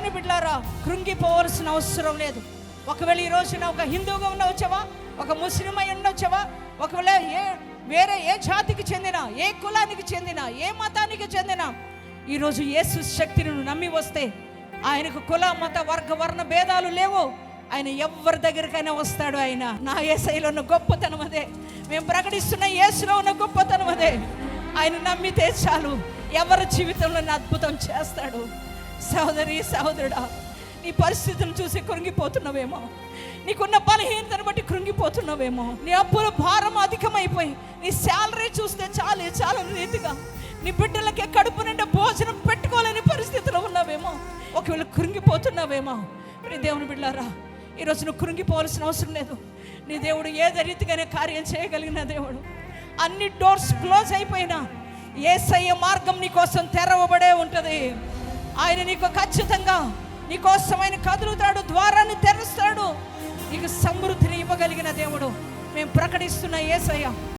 బిడ్డారా కృంగిపోవలసిన అవసరం లేదు. ఒకవేళ ఈ రోజున ఒక హిందువుగా ఉండవచ్చవా? ఒక ముస్లిం అయి ఉండొచ్చవా ఒకవేళ ఏ వేరే ఏ జాతికి చెందిన ఏ కులానికి చెందిన ఏ మతానికి చెందిన ఈరోజు యేసు శక్తిని నమ్మి వస్తే ఆయనకు కుల మత వర్గ వర్ణ భేదాలు లేవు. ఆయన ఎవరి దగ్గరికైనా వస్తాడు ఆయన. నా ఏసైలో ఉన్న గొప్పతనం అదే. మేము ప్రకటిస్తున్న యేసులో ఉన్న గొప్పతనం అదే. ఆయన నమ్మితే చాలు. ఎవరి జీవితంలో నా అద్భుతం చేస్తాడు? సహోదరి సహోదరుడా నీ పరిస్థితులను చూసి కృంగిపోతున్నావేమో. నీకున్న బలహీనతను బట్టి కృంగిపోతున్నావేమో. నీ అప్పుల భారం అధికమైపోయి నీ శాలరీ చూస్తే చాలు చాలా రీతిగా నీ బిడ్డలకి కడుపు నిండా భోజనం పెట్టుకోలేని పరిస్థితిలో ఉన్నావేమో. ఒకవేళ కృంగిపోతున్నావేమో నీ దేవుని బిడ్డారా ఈరోజు నువ్వు కృంగిపోవాల్సిన అవసరం లేదు. నీ దేవుడు ఏదే రీతిగానే కార్యం చేయగలిగిన దేవుడు. అన్ని డోర్స్ క్లోజ్ అయిపోయినా ఏసయ్య మార్గం నీ కోసం తెరవబడే ఉంటుంది. ఆయన నీకు ఖచ్చితంగా నీ కోసం ఆయన కదులుతాడు ద్వారాన్ని తెరుస్తాడు. నీకు సమృద్ధిని ఇవ్వగలిగిన దేవుడు. మేము ప్రకటిస్తున్న ఏసయ్య.